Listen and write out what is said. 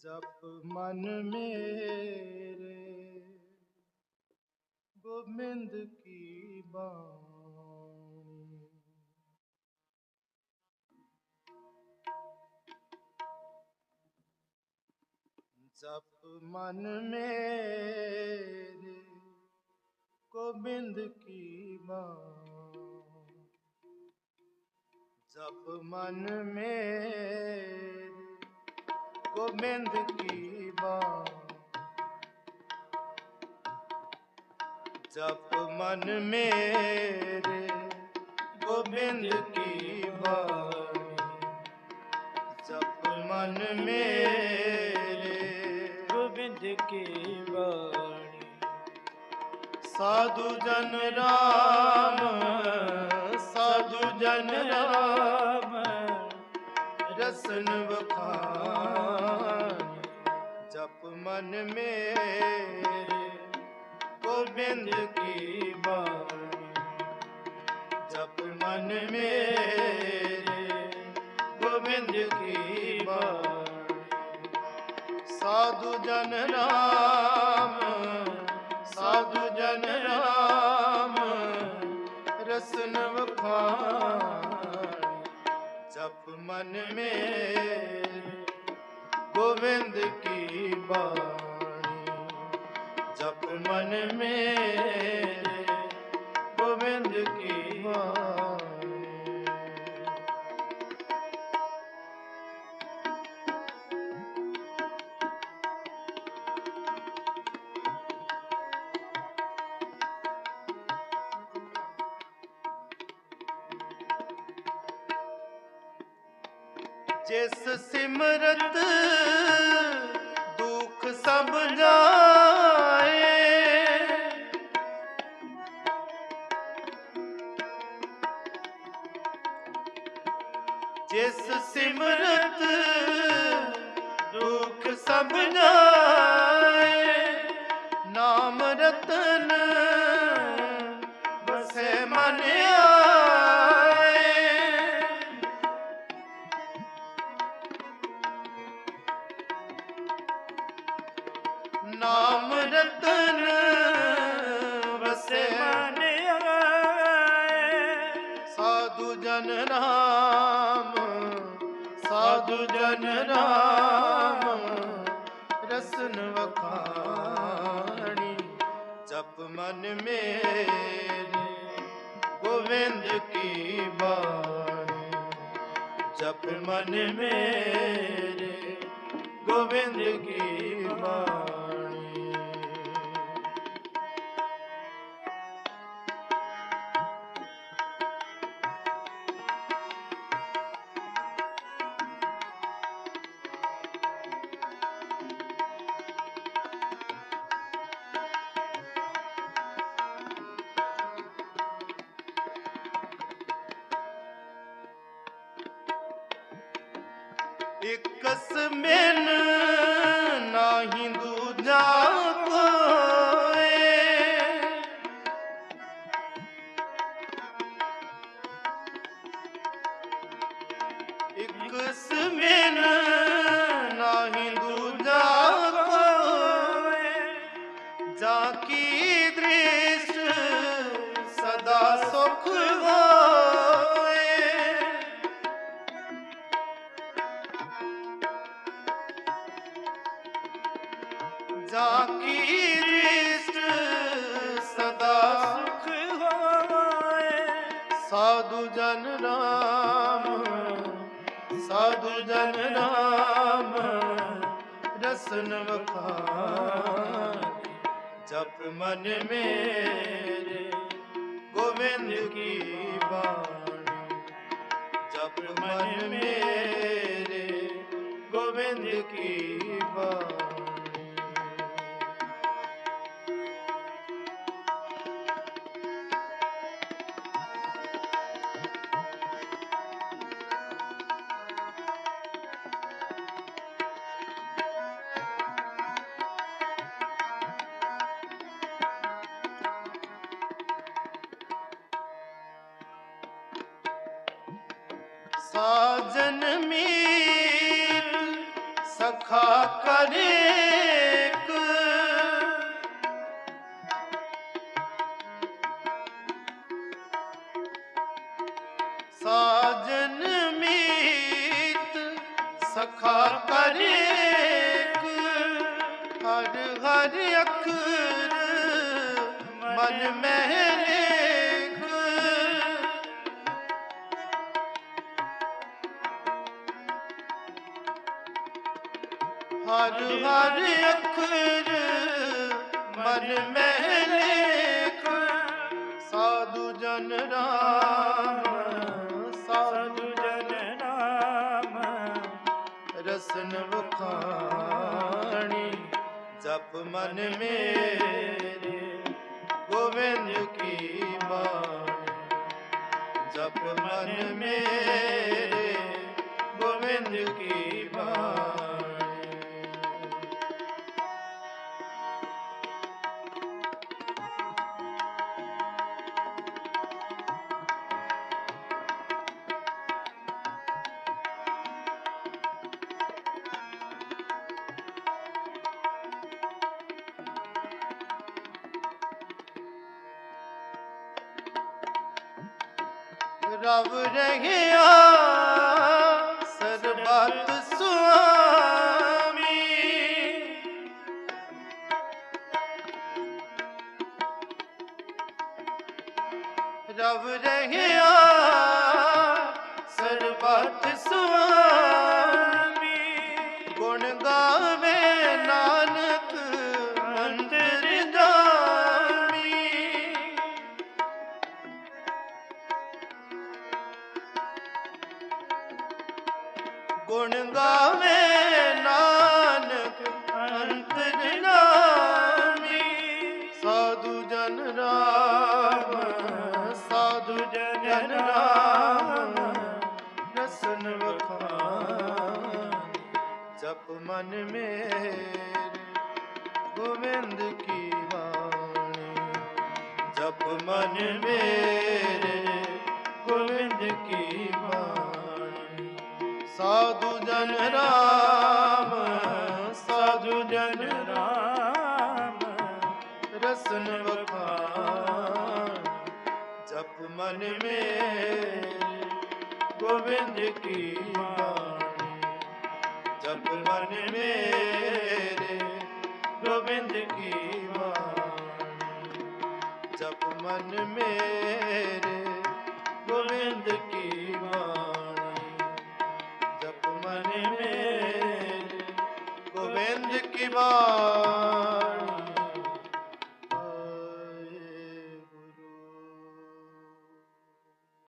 ਜਪ ਮਨ ਮੇਰੇ ਗੋਬਿੰਦ ਕੀ ਬਾਣੀ ਜਪ ਮਨ ਮੇਰੇ ਗੋਬਿੰਦ ਕੀ ਬਾਣੀ ਜਪ ਮਨ ਮੇਰੇ ਗੋਬਿੰਦ ਕੀ ਬਾਣੀ ਜਪ ਮਨ ਮੇਰੇ, ਗੋਬਿੰਦ ਕੀ ਬਾਣੀ? ਜਪ ਮਨ ਮੇਰੇ, ਗੋਬਿੰਦ ਕੀ ਬਾਣੀ? ਸਾਧੂ ਜਨ ਰਾਮ, ਸਾਧੂ ਜਨ ਰਾਮ ਰਸਨ ਵਖਾਨ ਜਪ ਮਨ ਮੇਰੇ ਗੋਬਿੰਦ ਕੀ ਬਾਣੀ ਜਪ ਮਨ ਮੇਰੇ ਗੋਬਿੰਦ ਕੀ ਬਾਣੀ ਸਾਧੂ ਜਨ ਰਾਮ ਸਾਧੂ ਜਨ ਰਾਮ ਰਸਨ ਵਖਾਣੀ ਜਪ ਮਨ ਮੇਰੇ ਗੋਬਿੰਦ ਕੀ ਬਾਣੀ ਜਿਸ ਸਿਮਰਤ ਦੁੱਖ ਸਭ ਜਾਏ ਨਾਮ ਰਤਨ ਵਸੇ। ਮਨ ਆਏ ਸਾਧੂ ਜਨ ਰਾਮ ਸਾਧੂ ਜਨ ਰਾਮ ਰਸਨ ਵਖਾਣੀ ਜਪ ਮਨ ਮੇਰੇ। ਗੋਵਿੰਦ ਕੀ ਬਾਣੀ, ਜਪ ਮਨ ਮੇਰੇ। ਗੋਬਿੰਦ ਕੀ ਬਾਣੀ। ਇਕਸ ਮਿਲ ਨਾਹੀ ਦੂਜਾ ਕੋਏ ਇਕਸ ਮਿਲ ਨਾਹੀ ਦੂਜਾ ਕੋਏ ਜਾ ਕੀ ਦ੍ਰਿਸ਼ ਸਦਾ ਸੁਖ ਹੋਏ। ਜਨ ਰਾਮ, ਸਾਧੂ ਜਨ ਰਾਮ, ਰਸਨ ਵਖਾਣੀ ਜਪ ਮਨ ਮੇਰੇ ਗੋਵਿੰਦ ਕੀ ਬਾਣੀ। ਜਪ ਮਨ ਮੇਰੇ, ਗੋਬਿੰਦ ਕੀ ਬਾਣੀ। ਸਾਜਨ ਮੀਰ ਸਖਾ ਕਰੇਕ ਸਾਜਨ ਮੀਤ ਸਖਾ ਕਰੇਕ ਹਰ ਹਰ ਅੱਖਰ ਮਨ ਮਹਿ ਹਰ ਅੱਖਰ ਮਨ ਮਹਿ ਲੇਖ ਸਾਧੂ ਜਨ ਰਾਮ ਰਵ ਰਹਿਆ ਸਰਬਤ ਸੁਆਮੀ। ਰਵ ਰਹਿਆ ਸਰਬਤ ਸੁਆਮੀ। ਗੁਣ ਗਾਵੇ ਨਾਨਕ ਅੰਤਰ ਨਾਮੀ ਸਾਧੂ ਜਨ ਰਾਮ, ਸਾਧੂ ਜਨ ਰਾਮ। ਰਸਨ ਵਖਾਨ ਜਪ ਮਨ ਮੇਰੇ, ਗੋਬਿੰਦ ਕੀ ਬਾਣੀ ਜਪ ਮਨ ਮੇਰੇ ਜਨ ਰਾਮ, ਸਾਧੂ ਜਨ ਰਾਮ, ਰਸਨ ਵਖਾਨ ਜਪ ਮਨ ਮੇਰੇ ਗੋਬਿੰਦ ਕੀ ਬਾਣੀ। ਜਪ ਮਨ ਮੇਰੇ ਗੋਬਿੰਦ ਕੀ ਬਾਣੀ। ਜਪ ਮਨ ਮੇਰੇ ਗੋਬਿੰਦ